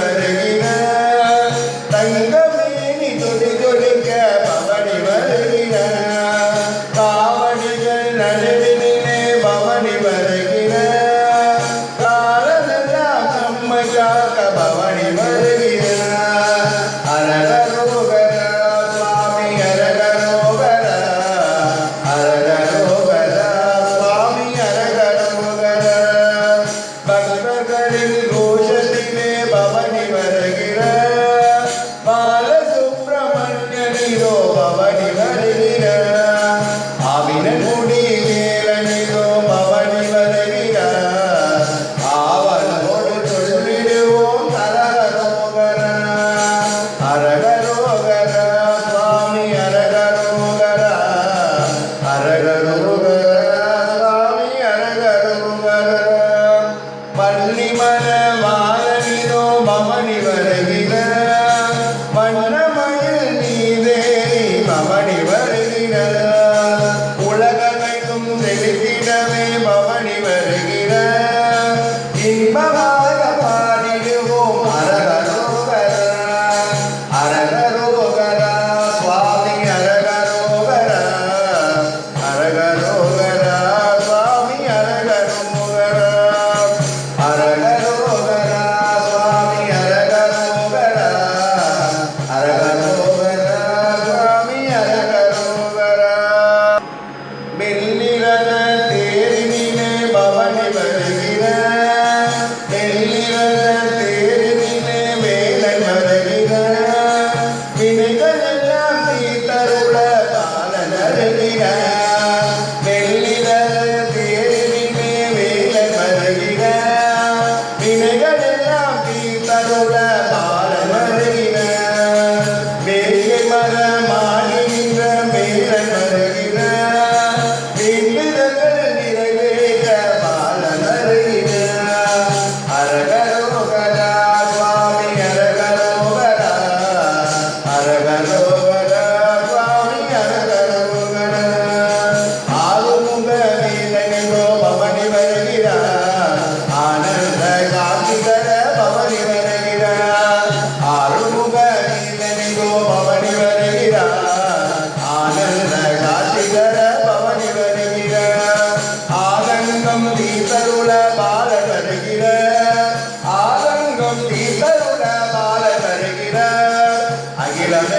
பவனி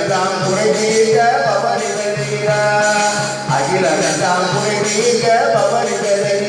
அகிலமெல்லாம் குறை தீர்க்க பவனி அகிலமெல்லாம் குறை தீர்க்க பவனி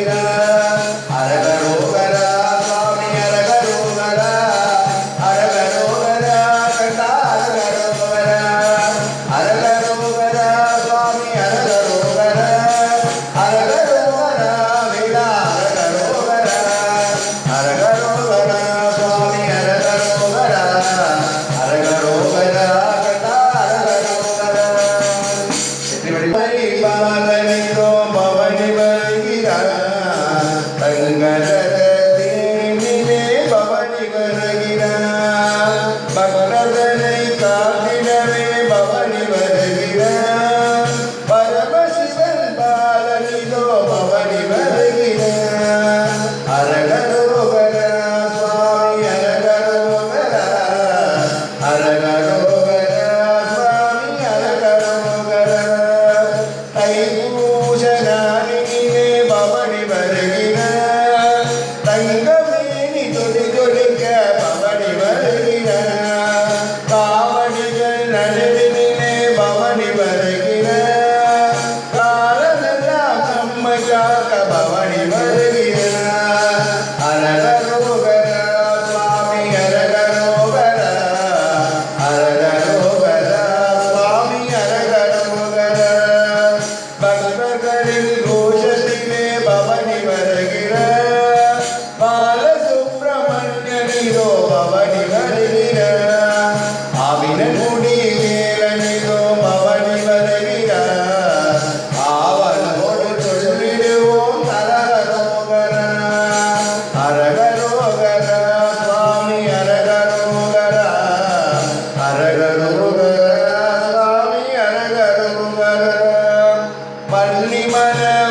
பள்ளிமலர்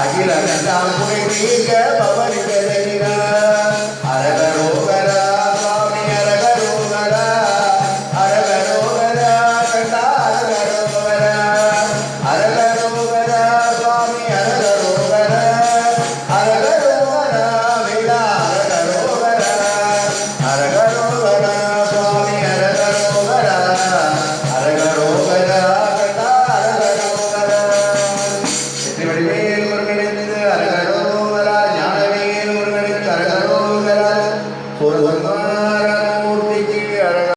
அகில கண்டால் குறை நீங்க பவனி